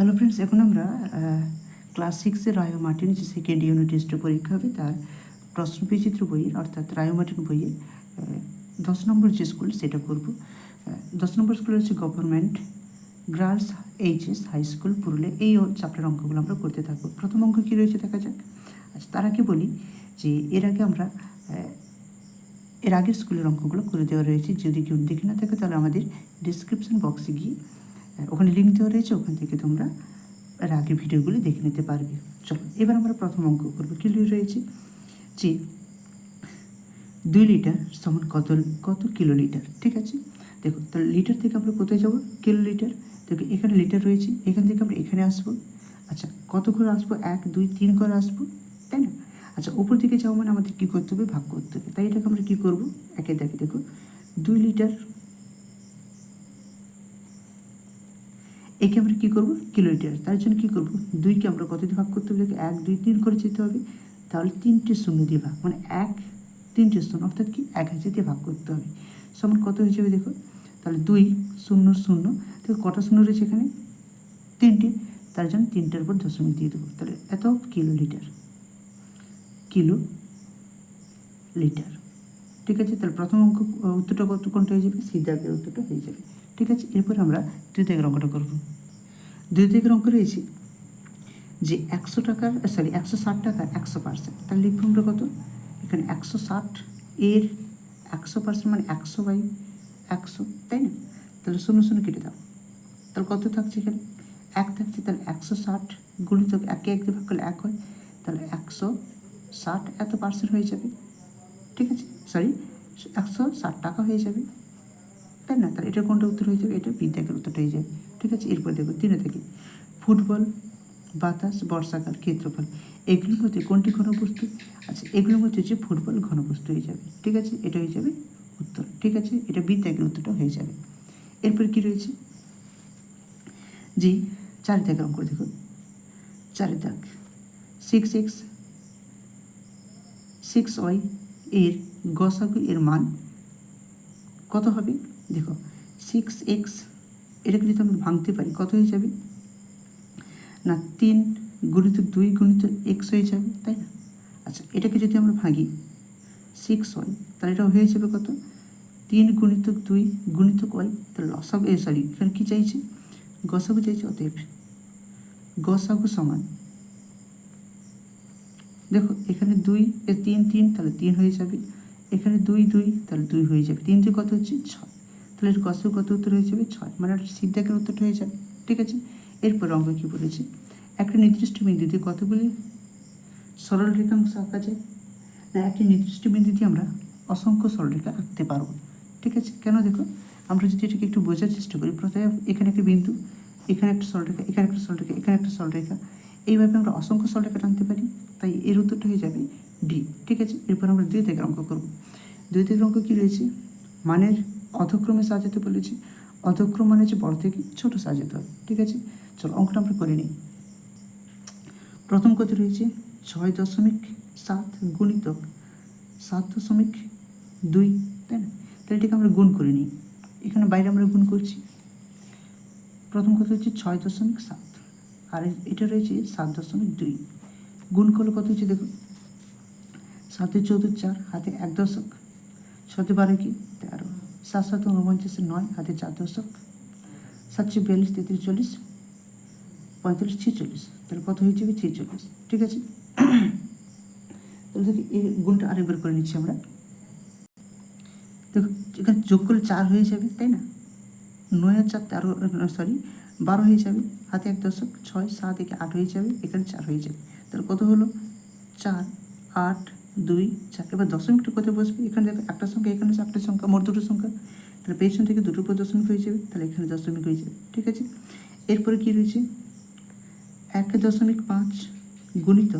Hello friends এখন আমরা class সিক্সের রায়ো মার্টিন যে সেকেন্ড ইউনিট টেস্টের পরীক্ষা হবে, তার প্রশ্ন বিচিত্র বইয়ের, অর্থাৎ রায়ো মার্টিন বইয়ের দশ নম্বর যে স্কুল সেটা করব দশ নম্বর স্কুল হচ্ছে government girls HS high school Purulia. এই চ্যাপ্টার অঙ্কগুলো আমরা করতে থাকব। প্রথম অঙ্ক কী রয়েছে দেখা যাক। আচ্ছা তার আগে বলি যে, এর আগে আমরা এর আগের স্কুলের অঙ্কগুলো করে দেওয়া রয়েছে। যদি কেউ দেখে না থাকে, তাহলে আমাদের ডিসক্রিপশন বক্সে গিয়ে ওখানে লিঙ্ক দেওয়া রয়েছে, ওখান থেকে তোমরা এর আগের ভিডিওগুলি দেখে নিতে পারবে। চলো, এবার আমরা প্রথম অঙ্ক করব। কী রয়েছে? যে দুই লিটার সমান কত কত কিলো লিটার ঠিক আছে? দেখো, তাহলে লিটার থেকে আমরা কোথায় যাব? কিলো লিটার দেখো, এখানে লিটার রয়েছে, এখান থেকে আমরা এখানে আসব। আচ্ছা কত করে আসব? এক, দুই, তিন করে আসব, তাই না? আচ্ছা উপর দিকে যাওয়া মানে আমাদের কী করতে হবে? ভাগ করতে হবে। তাই এটাকে আমরা কী করব? একে দেখে দেখো, দুই লিটার একে আমরা কী করব? কিলোমিটার তার জন্য কী করব? দুইকে আমরা কত দিয়ে ভাগ করতে হবে? এক, দুই, তিন করে যেতে হবে। তাহলে তিনটে শূন্য দিয়ে ভাগ। মানে এক, তিনটে শূন্য, অর্থাৎ কি? এক হাজার দিয়ে ভাগ করতে হবে। সমান কত হয়ে যাবে দেখো? তাহলে দুই, শূন্য শূন্য। দেখো, কটা শূন্য রয়েছে এখানে? তিনটে। তার জন্য তিনটার উপর দশমিক দিয়ে দেবো। তাহলে এত কিলো লিটার কিলো লিটার ঠিক আছে? তাহলে প্রথম অঙ্ক, উত্তরটা কত, কোনটা হয়ে যাবে? সিদ্ধার্থের উত্তরটা হয়ে যাবে। ঠিক আছে, এরপর আমরা দিকের অঙ্কটা করব। দিকের অঙ্ক রয়েছে যে একশো টাকার সরি একশো ষাট টাকার একশো পার্সেন্ট তাহলে লিখব আমরা কত? এখানে একশো ষাট এর একশো পার্সেন্ট মানে একশো বাই একশো, তাই না? তাহলে শূন্য শূন্য কেটে দাও। তাহলে কত থাকছে এখানে? এক থাকছে, তাহলে একশো ষাট গুণিত একে এক ভাগ করলে এক হয়। তাহলে একশো ষাট এত পার্সেন্ট হয়ে যাবে। ঠিক আছে? সরি একশো ষাট টাকা হয়ে যাবে। তাই না? তাহলে এটা কোনটা উত্তর হয়ে যাবে এটা বিদ্যাকের উত্তরটা হয়ে যাবে ঠিক আছে? এরপর দেখো, তিনে থেকে। ফুটবল, বাতাস, বর্ষাকাল, ক্ষেত্রফল, এগুলোর মধ্যে কোনটি ঘনবস্তু? আচ্ছা এগুলোর মধ্যে হচ্ছে ফুটবল ঘনবস্তু হয়ে যাবে, ঠিক আছে? এটা হয়ে যাবে উত্তর, ঠিক আছে? এটা বিদ্যাকের উত্তরটা হয়ে যাবে। এরপর কি রয়েছে? জি চারি দাগের অঙ্ক দেখো। চারি দাগ সিক্স এক্স সিক্স ওয়াই এর গসাগু এর মান কত হবে? দেখো সিক্স এক্স এটাকে যদি আমরা ভাঙতে পারি। কত হয়ে যাবে? না, তিন গুণিত দুই গুণিত এক্স হয়ে যাবে, তাই না? আচ্ছা এটাকে যদি আমরা ভাঙি সিক্স ওয়াই তাহলে এটা হয়ে যাবে কত? তিন গুণিত দুই গুণিত ওয়াই তাহলে লসাগু এ সরি এখানে কী চাইছে? গসাগু চাইছে, অতএব গসাগু সমান। দেখো, এখানে দুই তিন তিন, তাহলে তিন হয়ে যাবে। এখানে দুই দুই, তাহলে দুই হয়ে যাবে। তিন দিয়ে কত হচ্ছে? ছয়। তাহলে গসাগু কত উত্তর হয়ে যাবে, ছয় মানে সিদ্ধাকের উত্তরটা হয়ে যাবে, ঠিক আছে? এরপর অঙ্ক কী বলেছে? একটা নির্দিষ্ট বিন্দুতে কতগুলি সরল রেখাংশ আঁকা যায়? না, একটি নির্দিষ্ট বিন্দুতে আমরা অসংখ্য সরলরেখা আঁকতে পারব, ঠিক আছে? কেন দেখো? আমরা যদি এটাকে একটু বোঝার চেষ্টা করি, প্রথমে এখানে একটা বিন্দু, এখানে একটা সরলরেখা এখানে একটা সরলরেখা এখানে একটা সরলরেখা এইভাবে আমরা অসংখ্য সরলরেখা টানতে পারি, তাই এর উত্তরটা হয়ে যাবে ডি ঠিক আছে? এরপর আমরা দুই থেকে অঙ্ক করব। দুই থেকে অঙ্ক কী রয়েছে? মানের অধক্রমে সাজাতে বলেছি। অধক্রম মানে হচ্ছে বড় থেকে ছোট সাজাতে হবে ঠিক আছে? চলো, অঙ্কটা আমরা করে নিই। প্রথম কত রয়েছে? ছয় দশমিক সাত গুণিতক সাত দশমিক দুই, তাই না? তাহলে এটাকে আমরা গুণ করে নিই। এখানে বাইরে আমরা গুণ করছি। প্রথম কথা হচ্ছে ছয় দশমিক সাত, আর এটা রয়েছে সাত দশমিক দুই। গুণ করলে কত হচ্ছে দেখো? সাতে চৌদ্দ চার, হাতে এক দশক সাতে বারো কি? তেরো। সাত সাত উনপঞ্চাশে নয় হাতে চার দশক। সাতশো বিয়াল্লিশ, তেত্রিশ, চল্লিশ, পঁয়তাল্লিশ, ছেচল্লিশ। তাহলে কত হয়ে যাবে ছেচল্লিশ। ঠিক আছে? তাহলে দেখি এই গুণটা আরেকবার করে নিচ্ছি আমরা। দেখো, এখানে যোগ করলে চার হয়ে যাবে, তাই না? নয় চার তেরো সরি বারো হয়ে যাবে, হাতে এক দশক, ছয়, সাত, একে আট হয়ে যাবে, এখানে চার হয়ে যাবে। তাহলে কত হলো? চার, আট দুই চার এবার দশমিকটা কোথায় বসবে? এখানে দেখো একটা সংখ্যা, এখানে চারটা সংখ্যা, মোট দুটো সংখ্যা। তাহলে পেছন থেকে দুটোর পর দশমিক হয়ে যাবে, তাহলে এখানে দশমিক হয়ে যাবে, ঠিক আছে? এরপরে কী রয়েছে? এক দশমিক পাঁচ গুণিত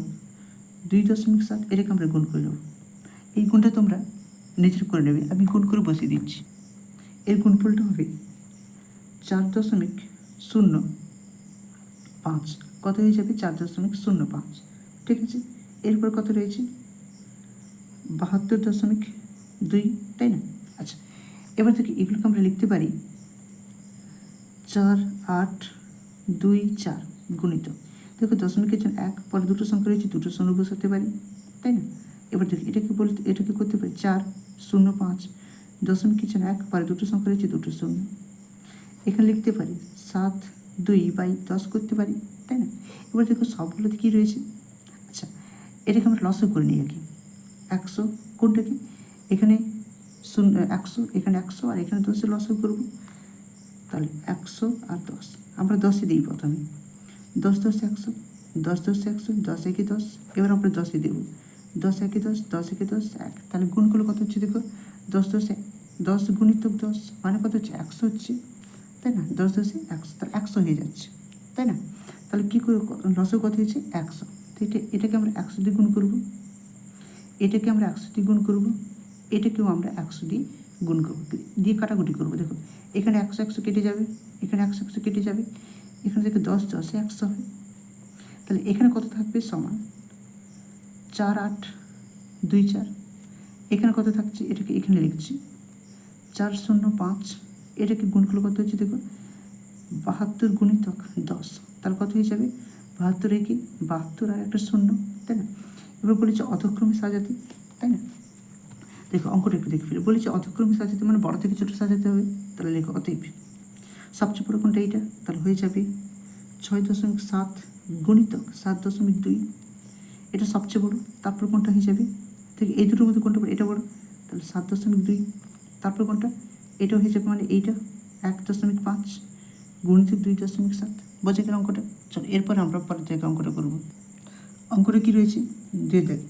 দুই দশমিক সাত, এটাকে আমরা গুণ করে নেব। এই গুণটা তোমরা নিজের করে নেবে, আমি গুণ করে বসিয়ে দিচ্ছি। এর গুণফলটা হবে চার দশমিক শূন্য পাঁচ। কত হয়ে যাবে? চার দশমিক শূন্য পাঁচ, ঠিক আছে? এরপর কত রয়েছে? বাহাত্তর দশমিক দুই, তাই না? আচ্ছা এবার থেকে এগুলোকে আমরা লিখতে পারি চার, আট, দুই, চার গুণিত। দেখো দশমিকের জন্য এক, পরে দুটো সংখ্যা রয়েছে, দুটো শূন্য বসাতে পারি, তাই না? এবার দেখি এটাকে বলতে এটাকে করতে পারি চার, শূন্য, পাঁচ। দশমিকের জন্য এক, পরে দুটো সংখ্যা রয়েছে, দুটো শূন্য। এখানে লিখতে পারি সাত, দুই বাই দশ করতে পারি, তাই না? এবার দেখো সবগুলোতে কী রয়েছে? আচ্ছা এটাকে আমরা লসও করে নিই আর কি একশো কোনটাকে এখানে শূন্য, একশো, এখানে একশো আর এখানে দশে লসও করব। তাহলে একশো আর দশ। আমরা দশে দিই প্রথমে। দশ দশ, একশো। দশ দশ, একশো, দশ, একে দশ। এবার আমরা দশে দেবো। দশ, একে দশ দশ, একে দশ, এক। তাহলে গুণ করলে কত হচ্ছে দেখো? দশ দশ দশ গুণিতক দশ মানে কত হচ্ছে? একশো হচ্ছে। তাই না? দশ, দশে, একশো। তাহলে একশো হয়ে যাচ্ছে। তাই না? তাহলে কী করে লসও কত হয়েছে? একশো। তো এটা এটাকে আমরা একশো দিয়ে গুণ করব। এটাকে আমরা একশো দিয়ে গুণ করব, এটাকেও আমরা একশো দিয়ে গুণ করব। দিয়ে কাটাকুটি করব, দেখো, এখানে একশো একশো কেটে যাবে, এখানে একশো একশো কেটে যাবে, এখানে থেকে দশ দশে একশো হয় তাহলে এখানে কত থাকবে? সমান চার আট দুই চার। এখানে কত থাকছে? এটাকে এখানে লিখছি চার শূন্য পাঁচ। এটাকে গুণ করলে কত হচ্ছে? দেখো, বাহাত্তর গুণিতক দশ। তাহলে কত হয়ে যাবে? বাহাত্তর একে বাহাত্তর আর একটা শূন্য, তাই না? এবার বলেছে অধক্রমে সাজাতে, তাই না? দেখো, অঙ্কটা একটু দেখে ফেলি। বলেছে অধক্রমে সাজাতে মানে বড় থেকে ছোটো সাজাতে হবে। তাহলে লেখো অতএব, সবচেয়ে বড় কোনটা এইটা? তাহলে হয়ে যাবে ছয় দশমিক সাত গণিতক সাত দশমিক দুই। এটা সবচেয়ে বড়। তারপর কোনটা হয়ে যাবে? ঠিক এই দুটোর মধ্যে কোনটা বড়? এটা বড়। তাহলে সাত দশমিক দুই। তারপর কোনটা? এটা হয়ে যাবে মানে এইটা, এক দশমিক পাঁচ গুণিত দুই দশমিক সাত। বোঝা গেল অঙ্কটা? চলো, এরপরে আমরা পরের থেকে অঙ্কটা করব। অঙ্কটা কী রয়েছে? দিয়ে দেখ।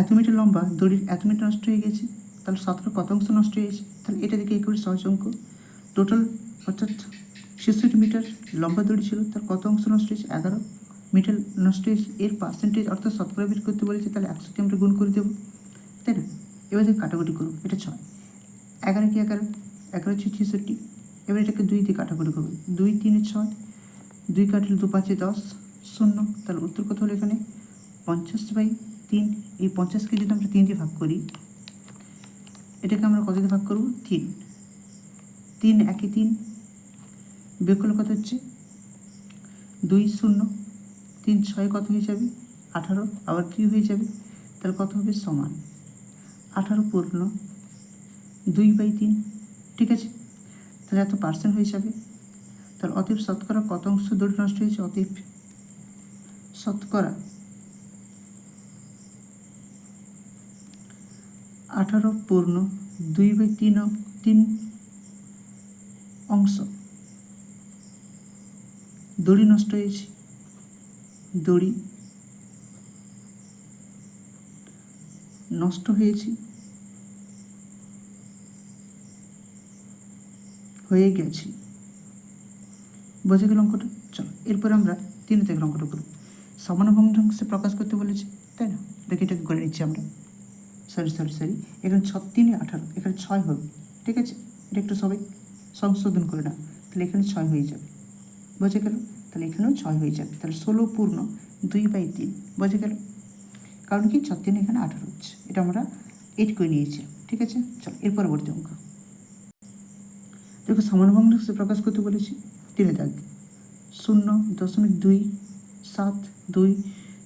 এত মিটার লম্বা, দড়ির এত মিটার নষ্ট হয়ে গেছে, তাহলে সতেরো কত অংশ নষ্ট হয়ে গেছে? তাহলে এটা দেখে একেবারে সহজ অঙ্ক। টোটাল অর্থাৎ ছেষট্টি মিটার লম্বা দড়ি ছিল, তার কত অংশ নষ্ট হয়েছে? এগারো মিটার নষ্ট হয়েছে। এর পার্সেন্টেজ অর্থাৎ শতকরা বের করতে বলেছে, তাহলে একশোটি আমরা গুণ করে দেবো। তাই না? এবার থেকে কাটাকুটি করব এটা ছয়। এগারো কি এগারো? এগারো হচ্ছে ছেষট্টি। এবার এটাকে দুই দিয়ে কাটাকুটি করব দুই, তিনে ছয়। দুই কাটলে দু, পাঁচে দশ। শূন্য। তাহলে উত্তর কত হলো এখানে? পঞ্চাশ বাই তিন। এই পঞ্চাশকে যদি আমরা তিন ভাগ করি, এটাকে আমরা কত দিয়ে ভাগ করব? তিন। তিন একে তিন। বিয়োগ কত হচ্ছে? দুই শূন্য। তিন ছয় কত হয়ে যাবে? আঠারো। আবার কি হয়ে যাবে। তাহলে কত হবে? সমান। আঠারো পূর্ণ দুই বাই তিন। ঠিক আছে? তাহলে এত পার্সেন্ট হয়ে যাবে। তাহলে অতএব শতকরা কত অংশ দড়ি নষ্ট হয়েছে? অতএব শতকরা আঠারো পূর্ণ দুই বাই তিন তিন অংশ। দড়ি নষ্ট হয়েছে। দড়ি নষ্ট হয়েছে। হয়ে গেছে। বোঝা গেল অঙ্কটা? চলো, এরপর আমরা তিন থেকে অঙ্কটা করব। সমান ভগ্নাংশে প্রকাশ করতে বলেছে, তাই না? দেখি এটাকে করে নিচ্ছি আমরা। সরি সরি সরি এখানে ছ তিনে, আঠারো। এখানে ছয় হবে। ঠিক আছে? এটা একটু সবাই সংশোধন করে না তাহলে এখানে ছয় হয়ে যাবে। বোঝা গেল? তাহলে এখানেও ছয় হয়ে যাবে। তাহলে ষোলো পূর্ণ দুই বাই তিন। বোঝা গেল? কারণ কি? ছ এখানে আঠারো হচ্ছে। এটা আমরা এইট করে নিয়েছি। ঠিক আছে? চলো, এর পরবর্তী অঙ্ক। দেখো, সমান ভগ্নাংশে প্রকাশ করতে বলেছি। তিনে দাগ। শূন্য, দশমিক দুই, সাত দুই,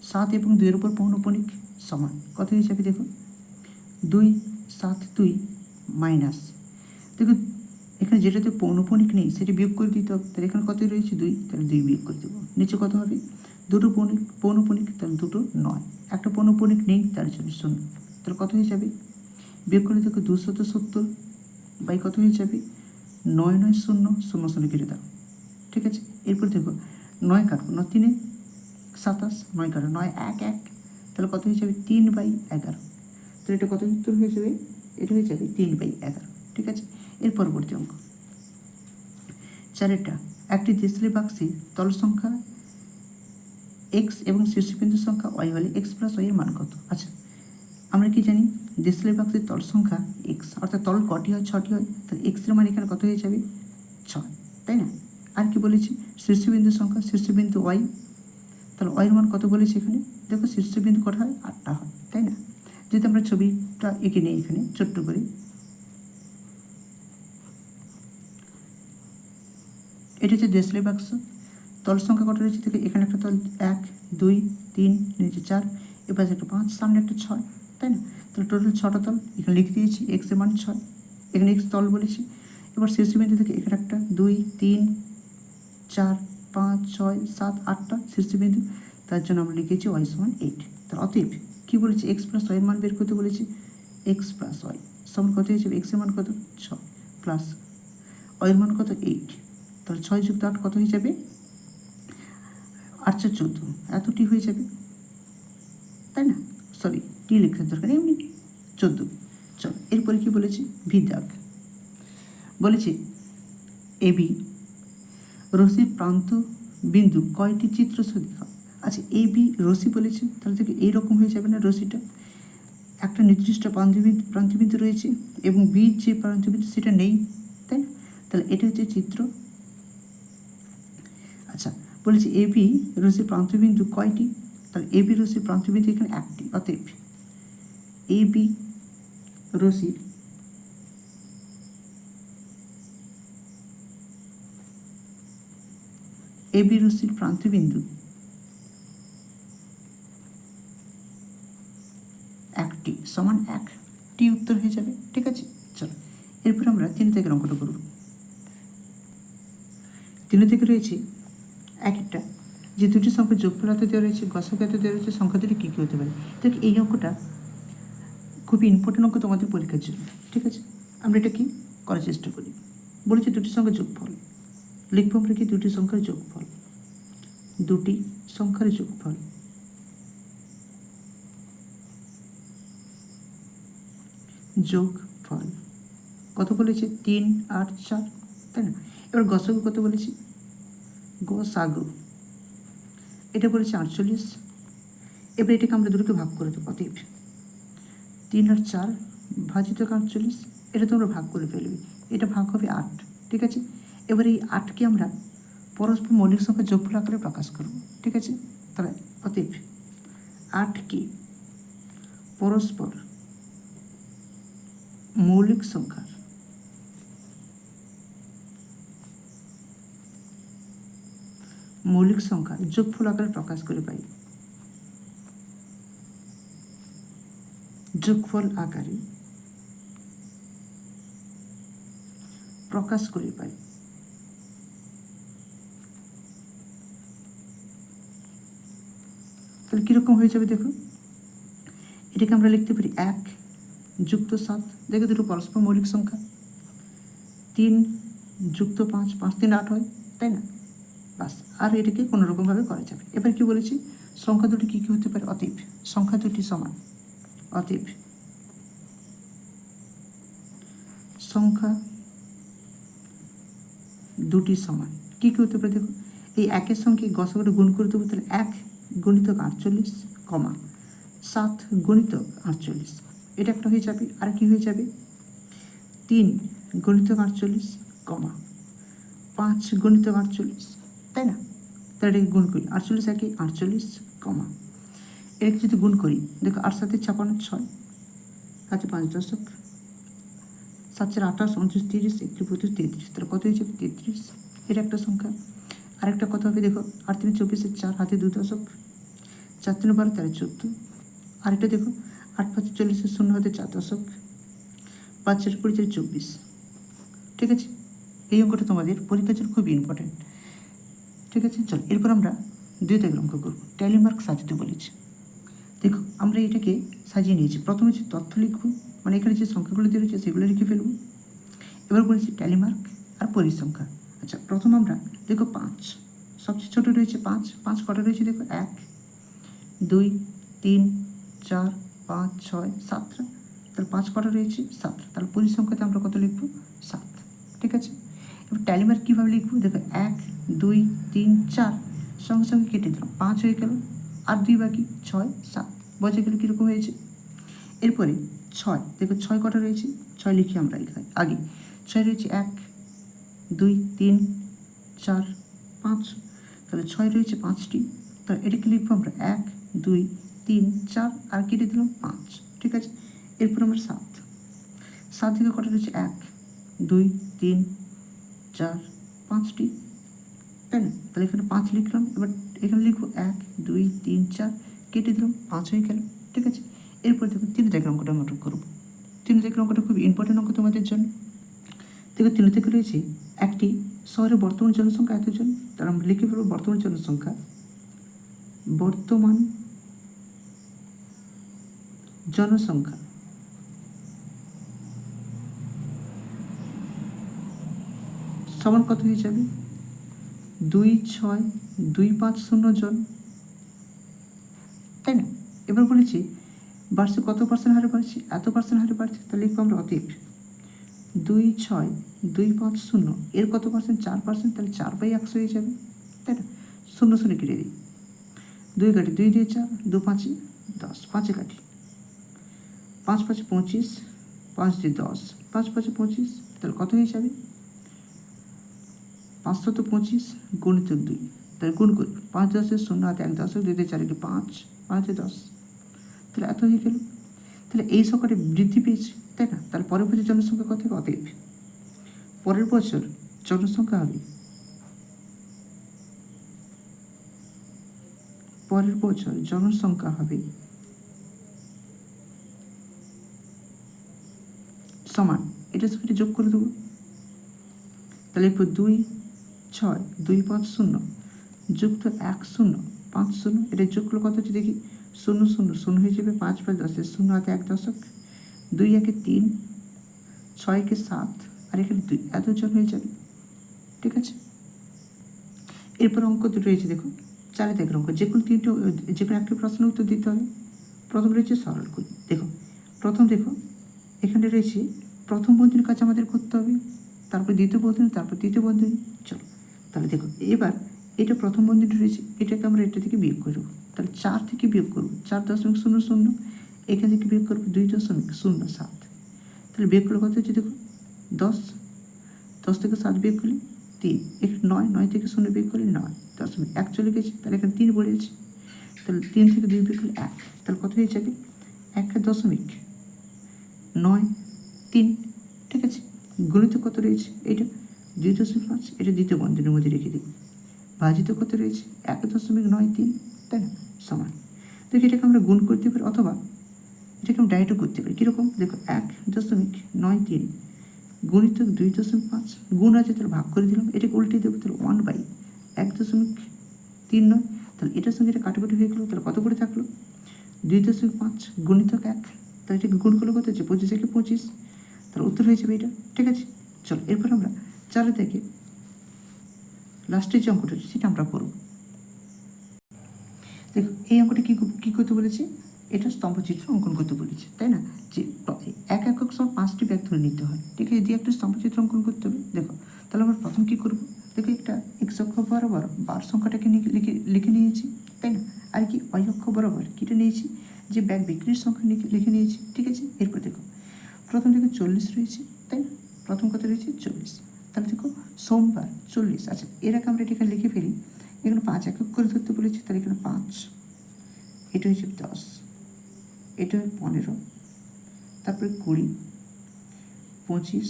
সাত এবং দুইয়ের উপর পৌনপণিক সমান। কত হয়ে যাবে দেখো দুই, সাত, দুই, মাইনাস। দেখুন, এখানে যেটাতে পৌনপণিক নেই, সেটা বিয়োগ করে দিতে হবে। তাহলে এখানে কত রয়েছে? দুই, তাহলে দুই বিয়োগ করে দেবো। নিচে কত হবে? দুটো পৌনিক পৌনপণিক তাহলে দুটো নয়। একটা পৌনপণিক নেই, তার জন্য শূন্য। তাহলে কত হয়ে যাবে? বিয়োগ করে দেখো দুশত সত্তর। বাই কত হয়ে যাবে? নয় নয়, শূন্য শূন্য শূন্য কেটে দাও। ঠিক আছে? এরপর দেখো, নয় কাটবো, নয়, তিনে সাতাশ, নয় কাটো নয়, এক এক। তাহলে কত হয়ে যাবে তিন বাই এগারো। তাহলে এটা কত উত্তর হয়ে যাবে এটা হয়ে যাবে তিন বাই এগারো, ঠিক আছে? এর পরবর্তী অঙ্ক। চারেরটা, একটি ডিসপ্লে বাক্সে তল সংখ্যা এক্স এবং শীর্ষবিন্দুর সংখ্যা ওয়াই হলে এক্স প্লাস ওয়াই এর মান কত? আচ্ছা আমরা কি জানি? ডিসপ্লে বাক্সের তল সংখ্যা এক্স অর্থাৎ তল কটি হয়, ছটি হয়, তাহলে এক্সের মান এখানে কত হয়ে যাবে ছয়, তাই না? আর কি বলেছি? শীর্ষবিন্দু সংখ্যা, শীর্ষবিন্দু ওয়াই তাহলে ওয়াইয়ের মান কত বলেছি এখানে? দেখো শীর্ষবিন্দু কটা হয়? আটটা হয়, তাই না? যদি আমরা ছবিটা এঁকে নিই এখানে, ছোট্ট করে। এটা হচ্ছে দেশলাই বাক্স। তল সংখ্যা কটা রয়েছে? দেখে এখানে একটা তল এক, দুই, তিন, নিচে চার এবার একটা পাঁচ, সামনে একটা ছয়, তাই না? তাহলে টোটাল ছটা তল, এখানে লিখে দিয়েছি এক্সের মান ছয়। এখানে এক্স তল বলেছি। এবার শীর্ষবিন্দু থেকে এখানে একটা, দুই, তিন, চার পাঁচ, ছয়, সাত আটটা শীর্ষবিন্দু তার জন্য আমরা লিখেছি ওয়াই সমান এইট। তার অতএব কী বলেছি? এক্স প্লাস ওয়াই মান বের করতে বলেছি। X plus Y. সমান কত হয়েছে? এক্সের মান কত? ছয় প্লাস ওয়ের মান কত? এইট। তাহলে ছয় যুক্ত আট কত হয়ে যাবে? আট চার চোদ্দ। এতটি হয়ে যাবে। তাই না? সরি টি লেখার দরকার এমনি। চোদ্দ। চল, এরপরে কি বলেছি? ভিদাগ বলেছি এবি রশির প্রান্ত বিন্দু কয়টি চিত্র দেখাও আচ্ছা এ, বি রশি বলেছে তাহলে থেকে এইরকম হয়ে যাবে না রশিটা একটা নির্দিষ্ট প্রান্তবিন্দু প্রান্তবিন্দু রয়েছে এবং বির যে প্রান্তবিন্দু সেটা নেই, তাই না? তাহলে এটা হচ্ছে চিত্র। আচ্ছা বলেছি এ, বি রশির প্রান্তবিন্দু কয়টি? তাহলে এ, বি রশির প্রান্তবিন্দু এখানে একটি, অতএব এ, বি রশির এ বি রশ্মির প্রান্তবিন্দু একটি সমান এক, টি উত্তর হয়ে যাবে। ঠিক আছে, চলো। এরপর আমরা তিন থেকে অঙ্কটা করব। তিন থেকে রয়েছে এক একটা। যে দুটি সংখ্যা যোগফল হাতে দেওয়া রয়েছে গসক হাতে দেওয়া রয়েছে, সংখ্যা দুটি কী কী হতে পারে? দেখ এই অঙ্কটা খুবই ইম্পর্টেন্ট অঙ্ক তোমাদের পরীক্ষার জন্য। ঠিক আছে? আমরা এটা কি? করার চেষ্টা করি। বলেছি দুটি সংখ্যা যোগফল। লিখব আমরা কি দুটি সংখ্যার যোগফল? দুটি সংখ্যার যোগফল। যোগফল। কত বলেছে? তিন, আট চার তাই না? এবার গসাগু কত বলেছি? গসাগু। এটা বলেছে আটচল্লিশ। এবার এটাকে আমরা দুটোকে ভাগ করে দেবো, অতএব তিন আর চার ভাজিত আটচল্লিশ। এটা তোমরা ভাগ করে ফেলবে। এটা ভাগ হবে আট, ঠিক আছে? এবার এই আটকে আমরা পরস্পর মৌলিক সংখ্যা যোগফল আকারে প্রকাশ করব। ঠিক আছে? তাহলে অতএব আটকে পরস্পর মৌলিক সংখ্যার। মৌলিক সংখ্যা যোগফল আকারে প্রকাশ করে পাই। যোগফল আকারে প্রকাশ করে পাই। তাহলে কীরকম হয়ে যাবে দেখো? এটাকে আমরা লিখতে পারি এক যুক্ত সাত। দেখে দুটো পরস্পর মৌলিক সংখ্যা। তিন যুক্ত পাঁচ পাঁচ তিন আট হয়, তাই না? বাস, আর এটাকে কোনো রকমভাবে করা যাবে। এবার কি বলেছি? সংখ্যা দুটি কী কী হতে পারে? অতীব। সংখ্যা দুটি সমান। অতীব। সংখ্যা দুটি সমান। কী কী হতে পারে দেখো? এই একের সঙ্গে গসাগুলো গুণ করে দেবো? তাহলে এক গণিতক আটচল্লিশ কমা সাত গণিতক আটচল্লিশ। এটা একটা হয়ে যাবে আর কি হয়ে যাবে? তিন গণিতক আটচল্লিশ কমা। পাঁচ গণিতক আটচল্লিশ, তাই না? তাহলে এটাকে গুণ করি। আটচল্লিশ একে আটচল্লিশ কমা। এটাকে যদি গুণ করি, দেখো আট সাথে ছাপান্ন ছয় হাতে পাঁচ দশক, সাত চার আঠাশ, উনত্রিশ, তিরিশ, একত্রিশ, বত্রিশ, তেত্রিশ, তাহলে কত হয়ে যাবে? তেত্রিশ। এটা একটা সংখ্যা। আরেকটা কথা হবে দেখো? আট তিন চব্বিশের চার হাতে দু দশক চার তিন বারো তেরো চোদ্দ। আরেকটা দেখো, আট পাঁচ চল্লিশের শূন্য হাতে চার দশক। পাঁচ চার কুড়ি চার চব্বিশ। ঠিক আছে? এই অঙ্কটা তোমাদের পরীক্ষার জন্য খুবই ইম্পর্টেন্ট ঠিক আছে? চল, এরপর আমরা দুই থেকে অঙ্ক করব ট্যালিমার্ক সাজাতে বলেছি। দেখো, আমরা এটাকে সাজিয়ে নিয়েছি। প্রথমে যে তথ্য লিখব মানে এখানে যে সংখ্যাগুলো রয়েছে, সেগুলো লিখে ফেলব। এবার বলেছি ট্যালিমার্ক আর পরিসংখ্যা। আচ্ছা প্রথম আমরা দেখো পাঁচ। সবচেয়ে ছোটো রয়েছে পাঁচ। পাঁচ কটা রয়েছে দেখো? এক, দুই, তিন, চার, পাঁচ, ছয় সাতটা তাহলে পাঁচ কটা রয়েছে? সাতটা তাহলে পরিসংখ্যাতে আমরা কত লিখব? সাত। ঠিক আছে? এবার ট্যালিমার কীভাবে লিখব? দেখো, এক, দুই, তিন, চার। সঙ্গে সঙ্গে কেটে দিলাম। পাঁচ হয়ে গেল। আর দুই বাকি? ছয়, সাত। বোঝা গেল কীরকম হয়েছে? এরপরে ছয়। দেখো, ছয় কটা রয়েছে? ছয় লিখি আমরা এখানে। আগে। ছয় রয়েছে এক দুই, তিন, চার, পাঁচ। তাহলে ছয় রয়েছে পাঁচটি। তাহলে এটাকে লিখব আমরা এক, দুই, তিন, চার, আর কেটে দিলাম পাঁচ। ঠিক আছে? এরপর আমরা সাত। সাত থেকে কটা রয়েছে? এক, দুই, তিন, চার, পাঁচটি। তাই না? তাহলে এখানে পাঁচ লিখলাম। এবার এখানে লিখব এক, দুই, তিন, চার, কেটে দিলাম, পাঁচ হয়ে গেল। ঠিক আছে? এরপর দেখো তিন থেকে অঙ্কটা আমরা করব। তিন থেকে অঙ্কটা খুব ইম্পর্টেন্ট অঙ্ক তোমাদের জন্য। দেখো তিন থেকে রয়েছে একটি শহরে বর্তমান জনসংখ্যা এতজন তার আমরা লিখে ফেলব বর্তমান জনসংখ্যা। বর্তমান জনসংখ্যা। সমান কত হয়ে যাবে? দুই ছয় দুই পাঁচ শূন্য জন। তাই না? এবার বলেছি বার্ষিক কত পার্সেন্ট হারে বাড়ছে? এত পার্সেন্ট হারে বাড়ছে তাহলে লিখব আমরা অতীব। দুই ছয়, দুই পাঁচ শূন্য। এর কত পার্সেন্ট চার পার্সেন্ট তাহলে চার বাই একশো হয়ে যাবে। তাই না? শূন্য শূন্য কেটে দিই। দুই কাটি দুই দিয়ে চার, দু পাঁচে দশ, পাঁচে কাটি। পাঁচ পাঁচে পঁচিশ, পাঁচ দিয়ে দশ, পাঁচ পাঁচে পঁচিশ, তাহলে কত হয়ে যাবে? পাঁচশো তো পঁচিশ গণিত দুই। তাহলে গুণ করি। পাঁচ দশের শূন্য, হাতে এক দশক দুই দিয়ে চার পাঁচ, পাঁচে দশ। তাহলে এত হয়ে গেল। তাহলে এই সংখ্যাটা বৃদ্ধি পেয়েছে, তাই না? তাহলে পরের বছর জনসংখ্যা কত হবে? অতএব পরের বছর জনসংখ্যা হবে। পরের বছর জনসংখ্যা হবে সমান। এটার সঙ্গে যোগ করে দেবো। তাহলে লিখব দুই, ছয়, দুই পাঁচ শূন্য, যুক্ত এক শূন্য, পাঁচ শূন্য, এটা যোগ করলে কত হচ্ছে দেখি? শূন্য শূন্য শূন্য হয়ে যাবে পাঁচ পাঁচ দশের শূন্য হাতে এক দশক, দুই একে তিন ছয়কে সাত, আর এখানে দুই, এত জন হয়ে যাবে, ঠিক আছে? এরপর অঙ্ক দুটো রয়েছে, দেখো চারে দেখের অঙ্ক যে কোনো তিনটে যে কোনো একটি প্রশ্ন উত্তর দিতে হবে। প্রথম রয়েছে সরল করি দেখো, প্রথম দেখো, এখানে রয়েছে, প্রথম বন্ধুর কাছে আমাদের করতে হবে, তারপর দ্বিতীয় বন্ধনী, তারপর তৃতীয় বন্ধনী, চলো, তাহলে দেখো, এবার এটা প্রথম বন্ধনী রয়েছে, এটাকে আমরা এটা থেকে বিয়োগ করব তাহলে চার থেকে বিয়োগ করব। চার দশমিক শূন্য শূন্য, এখান থেকে বিয়োগ করব দুই দশমিক শূন্য সাত। তাহলে বিয়োগ করলে কত হচ্ছে দেখুন? দশ। দশ থেকে সাত বিয়োগ করলে তিন। এখানে নয় নয় থেকে শূন্য বিয়োগ করলে নয় দশমিক এক চলে গেছে, তাহলে এখানে তিন বেড়েছে তাহলে তিন থেকে দুই বিয়োগ করলে এক। তাহলে কত হয়ে যাবে? এক দশমিক নয় তিন। ঠিক আছে? গণিত কত রয়েছে? এটা দুই দশমিক পাঁচ, এটা দ্বিতীয় বন্ধনের মধ্যে রেখে দিই। ভাজিত কত রয়েছে? এক দশমিক নয় তিন। তাই না? সমান। দেখো, এটাকে আমরা গুণ করতে পারি অথবা এটাকে আমরা ডাইরেক্টও করতে পারি। কীরকম? দেখো, এক দশমিক নয় তিন। গণিত দুই দশমিক পাঁচ। গুণ আছে, তাহলে ভাগ করে দিলাম। এটাকে উল্টে দেবো, তাহলে ওয়ান বাই এক দশমিক তিন নয়। তাহলে এটার সঙ্গে এটা কাটাকুটি হয়ে গেলো, তাহলে কত করে থাকল? দুই দশমিক পাঁচ গণিতক এক। তাহলে এটাকে গুণ করলে কত হচ্ছে? পঁচিশ থেকে পঁচিশ। তাহলে উত্তর হয়ে যাবে এটা। ঠিক আছে? চলো, এরপর আমরা চারে থেকে লাস্টের যে অঙ্কটা সেটা আমরা করব। দেখো, এই অঙ্কটা কী কী করতে বলেছে? এটা স্তম্ভচিত্র অঙ্কন করতে বলেছে, তাই না? যে এক একক সময় পাঁচটি ব্যাগ ধরে নিতে হয়, ঠিক আছে? দিয়ে একটা স্তম্ভচিত্র অঙ্কন করতে হবে, দেখো। তাহলে আমরা প্রথম কী করব? দেখো, একটা এক্স অক্ষ বরাবর বার সংখ্যাটাকে লিখে লিখে নিয়েছি, তাই না? আর কি ওয়াই অক্ষ বরাবর কিটা নিয়েছি, যে ব্যাগ বিক্রির সংখ্যা লিখে নিয়েছি, ঠিক আছে? এরপর দেখো, প্রথম দেখো চল্লিশ রয়েছে, তাই না? প্রথম কথা রয়েছে? চল্লিশ। তাহলে দেখো, সোমবার চল্লিশ আচ্ছা এর আগে আমরা এখানে লিখে ফেলি এখানে পাঁচ একক করে ধরতে বলেছি, তাহলে এখানে পাঁচ। এটা হচ্ছে দশ, এটা পনেরো, তারপরে কুড়ি, পঁচিশ,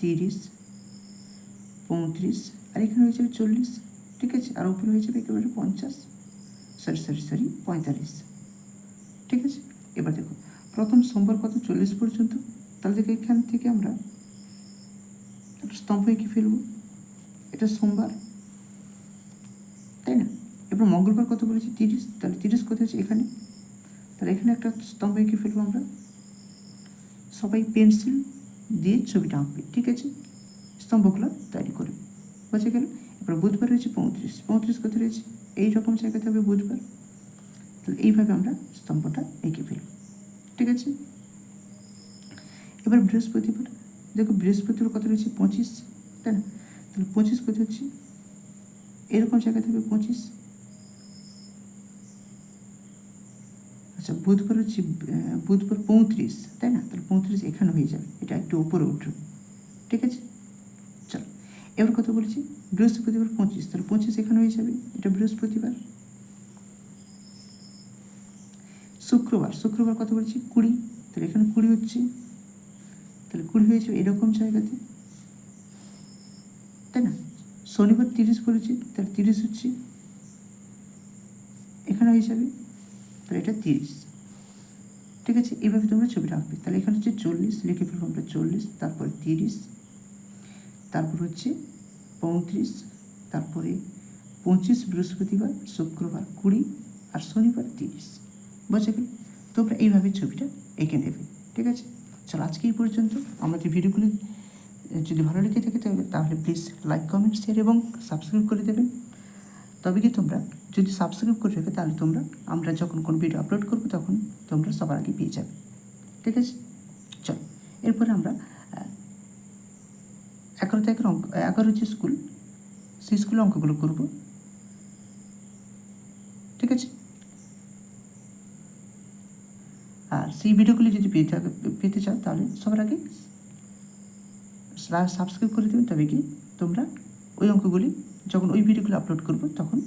তিরিশ, পঁয়ত্রিশ, আর এখানে হয়ে যাবে চল্লিশ, ঠিক আছে? আর উপরে হয়ে যাবে একেবারে পঞ্চাশ সরি সরি সরি পঁয়তাল্লিশ, ঠিক আছে? এবার দেখো, প্রথম সোমবার কত? চল্লিশ পর্যন্ত। তাহলে দেখো এখান থেকে আমরা একটা স্তম্ভ এঁকে ফেলব। এটা সোমবার এবার মঙ্গলবার কত বলেছি? তিরিশ? তাহলে তিরিশ কত আছে এখানে? তাহলে এখানে একটা স্তম্ভ এঁকে ফেলব আমরা। সবাই পেন্সিল দিয়ে ছবিটা আঁকবে, ঠিক আছে? স্তম্ভগুলো তৈরি করবে বোঝা গেল? এবার বুধবার রয়েছে পঁয়ত্রিশ। পঁয়ত্রিশ কত রয়েছে? এই রকম জায়গাতে হবে বুধবার। তাহলে এইভাবে আমরা স্তম্ভটা এঁকে ফেলব, ঠিক আছে? এবার বৃহস্পতিবার। দেখো বৃহস্পতিবার কত রয়েছে? পঁচিশ, তাই না? তাহলে পঁচিশ কত হচ্ছে? এরকম জায়গাতে হবে পঁচিশ। আচ্ছা বুধবার হচ্ছে বুধবার পঁয়ত্রিশ, তাই না? তাহলে পঁয়ত্রিশ এখানে হয়ে যাবে। এটা একটু উপরে উঠবে ঠিক আছে? চলো। এবার কত বলেছি, বৃহস্পতিবার পঁচিশ, তাহলে পঁচিশ এখানে হয়ে যাবে। এটা বৃহস্পতিবার। শুক্রবার শুক্রবার কত বলেছি, কুড়ি। তাহলে এখানে কুড়ি হচ্ছে। তাহলে কুড়ি হয়ে যাবে এরকম জায়গাতে। তাই না? শনিবার তিরিশ পড়েছে তাহলে তিরিশ হচ্ছে। এখানে হয়ে যাবে। তাহলে এটা তিরিশ। ঠিক আছে? এভাবে তোমরা ছবিটা আঁকবে তাহলে এখানে হচ্ছে চল্লিশ, লিখে ফেলব আমরা চল্লিশ, তারপরে তিরিশ, তারপর হচ্ছে পঁয়ত্রিশ, তারপরে পঁচিশ বৃহস্পতিবার, শুক্রবার কুড়ি আর শনিবার তিরিশ। বোঝা গেল তোমরা এইভাবে ছবিটা এঁকে নেবে। ঠিক আছে? চলো আজকে এই পর্যন্ত। আমাদের ভিডিওগুলি যদি ভালো লেগে থাকে তাহলে প্লিজ লাইক কমেন্ট শেয়ার এবং সাবস্ক্রাইব করে দেবেন। তবে কি তোমরা যদি সাবস্ক্রাইব করে রাখো তাহলে তোমরা, আমরা যখন কোনো ভিডিও আপলোড করব তখন তোমরা সবার আগে পেয়ে যাবে। ঠিক আছে? চল। এরপরে আমরা এগারো থেকে অঙ্ক এগারো যে স্কুল সেই স্কুলে অঙ্কগুলো করব। ঠিক আছে? আর সেই ভিডিওগুলি যদি পেতে পেতে চাও তাহলে সবার আগে সাবস্ক্রাইব করে দেবে, তবে কি তোমরা ওই অঙ্কগুলি, যখন ওই ভিডিওগুলো আপলোড করব তখন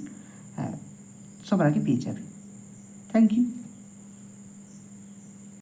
সবার আগে পেয়ে যাবে থ্যাংক ইউ